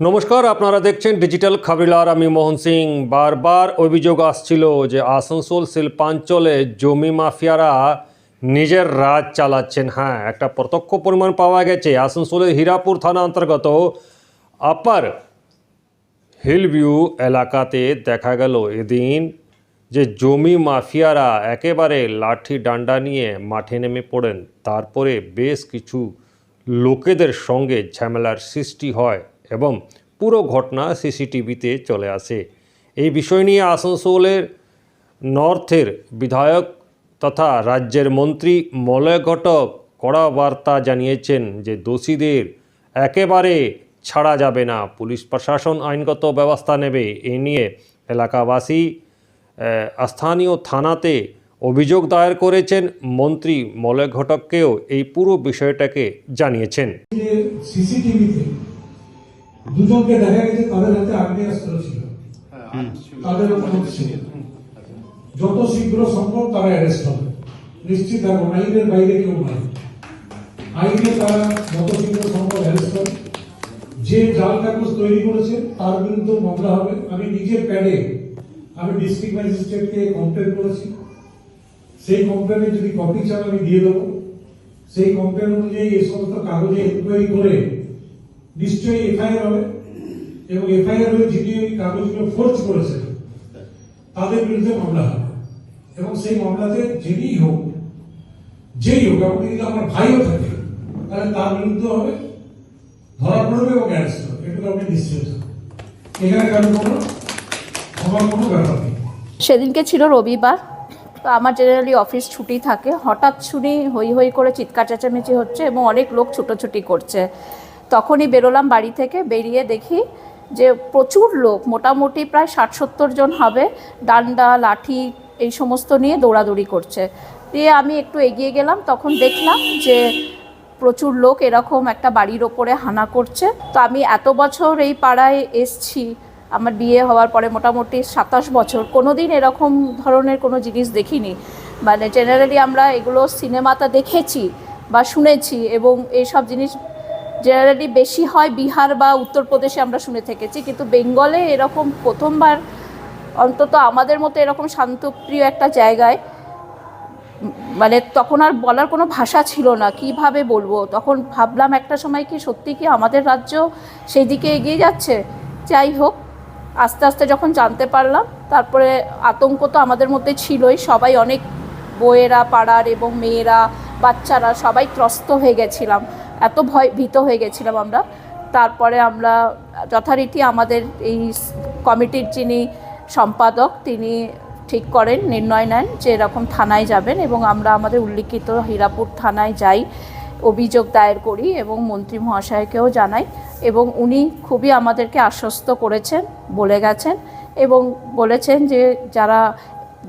নমস্কার, আপনারা দেখছেন ডিজিটাল খাবরিলার আমি মোহন সিং। বারবার অভিযোগ আসছিল যে আসানসোল শিল্পাঞ্চলে জমি মাফিয়ারা নিজের রাজ চালাচ্ছেন। হ্যাঁ একটা প্রত্যক্ষ পরিমাণ পাওয়া গেছে। আসানসোলের হীরাপুর থানা অন্তর্গত আপার হিলভিউ এলাকাতে দেখা গেল এদিন যে জমি মাফিয়ারা একেবারে লাঠি ডান্ডা নিয়ে মাঠে নেমে পড়েন। তারপরে বেশ কিছু লোকেদের সঙ্গে ঝামেলার সৃষ্টি হয়। এবং পুরো ঘটনা সিসিটিভিতে চলে আসে। এই বিষয় নিয়ে আসানসোলের নর্থের বিধায়ক তথা রাজ্যের মন্ত্রী মলয় ঘটক কড়া বার্তা জানিয়েছেন যে দোষীদের একেবারে ছাড়া যাবে না। পুলিশ প্রশাসন আইনগত ব্যবস্থা নেবে এ নিয়ে এলাকাবাসী স্থানীয় থানাতে অভিযোগ দায়ের করেছেন মন্ত্রী মলয় ঘটককেও এই পুরো বিষয়টাকে জানিয়েছেন। সিসিটিভিতে দুজনকে দেখা গেছে তাদের হাতে আগ্নেয়াস্ত্র ছিল। তাদের যত শীঘ্র সম্ভব তারা অ্যারেস্ট হবে। নিশ্চিত থাকুন আইনের বাইরে কেউ নয় আইনে তারা যত শীঘ্র সম্ভব অ্যারেস্ট হবে। যে জাল কাগজ তৈরি করেছে তার বিরুদ্ধে মামলা হবে। আমি নিজের প্যাডে আমি ডিস্ট্রিক্ট ম্যাজিস্ট্রেটকে কমপ্লেন করেছি। সেই কমপ্লেনে যদি কপি চান আমি দিয়ে দেবো। সেই কমপ্লেন অনুযায়ী এই সমস্ত কাগজে ইনকোয়ারি করে নিশ্চয়ই এফআইআর হবে এবং এফআইআর হয়ে যিনি ওই কাগজগুলো ফোর্জ করেছেন, তাদের বিরুদ্ধে মামলা হবে। এবং সেই মামলাতে যিনিই হোক, যেই হোক এমনকি যদি আমার ভাইও থাকে, তাহলে তার বিরুদ্ধে হবে ধরা পড়বে এবং অ্যারেস্ট হবে। এটুকু আপনি নিশ্চিত। এখানে কারণ কোনো, আমার কোনো ব্যাপার নেই। সেদিনকে ছিল রবিবার, তো আমার জেনারেলি অফিস ছুটি থাকে। হঠাৎ শুনি হই হই করে চিৎকার চেঁচামেচি হচ্ছে এবং অনেক লোক ছুটোছুটি করছে। তখনই বেরোলাম বাড়ি থেকে, বেরিয়ে দেখি যে প্রচুর লোক, মোটামুটি প্রায় ষাট সত্তর জন হবে, ডান্ডা, লাঠি এই সমস্ত নিয়ে দৌড়াদৌড়ি করছে। দিয়ে আমি একটু এগিয়ে গেলাম, তখন দেখলাম যে প্রচুর লোক এরকম একটা বাড়ির ওপরে হানা করছে। তো আমি এত বছর এই পাড়ায় এসছি, আমার বিয়ে হওয়ার পরে মোটামুটি সাতাশ বছর কোনো দিন এরকম ধরনের কোনো জিনিস দেখিনি। মানে জেনারেলি আমরা এগুলো সিনেমাতে দেখেছি বা শুনেছি এবং এইসব জিনিস জেনারেলি বেশি হয় বিহার বা উত্তরপ্রদেশে আমরা শুনে থেকেছি, কিন্তু বেঙ্গলে এরকম প্রথমবার অন্তত আমাদের মতো এরকম শান্তপ্রিয় একটা জায়গায় মানে তখন আর বলার কোনো ভাষা ছিল না, কীভাবে বলব? তখন ভাবলাম একটা সময় কি সত্যি কি আমাদের রাজ্য সেই দিকে এগিয়ে যাচ্ছে? যাই হোক, আস্তে আস্তে যখন জানতে পারলাম, তারপরে আতঙ্ক তো আমাদের মধ্যে ছিলই, সবাই অনেক বইয়েরা পাড়ার এবং মেয়েরা, বাচ্চারা সবাই ত্রস্ত হয়ে গেছিলাম। এত ভয়, ভীত হয়ে গেছিলাম আমরা। তারপরে আমরা যথারীতি আমাদের এই কমিটির যিনি সম্পাদক, তিনি ঠিক করেন, নির্ণয় নেন যে এরকম থানায় যাবেন এবং আমরা আমাদের উল্লিখিত হীরাপুর থানায় যাই, অভিযোগ দায়ের করি এবং মন্ত্রী মহাশয়কেও জানাই এবং উনি খুবই আমাদেরকে আশ্বস্ত করেছেন, বলে গেছেন এবং বলেছেন যে যারা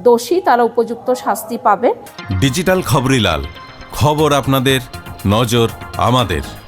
দোষী তারা উপযুক্ত শাস্তি পাবে। ডিজিটাল খবরিলাল, খবর আপনাদের নজর আমাদের।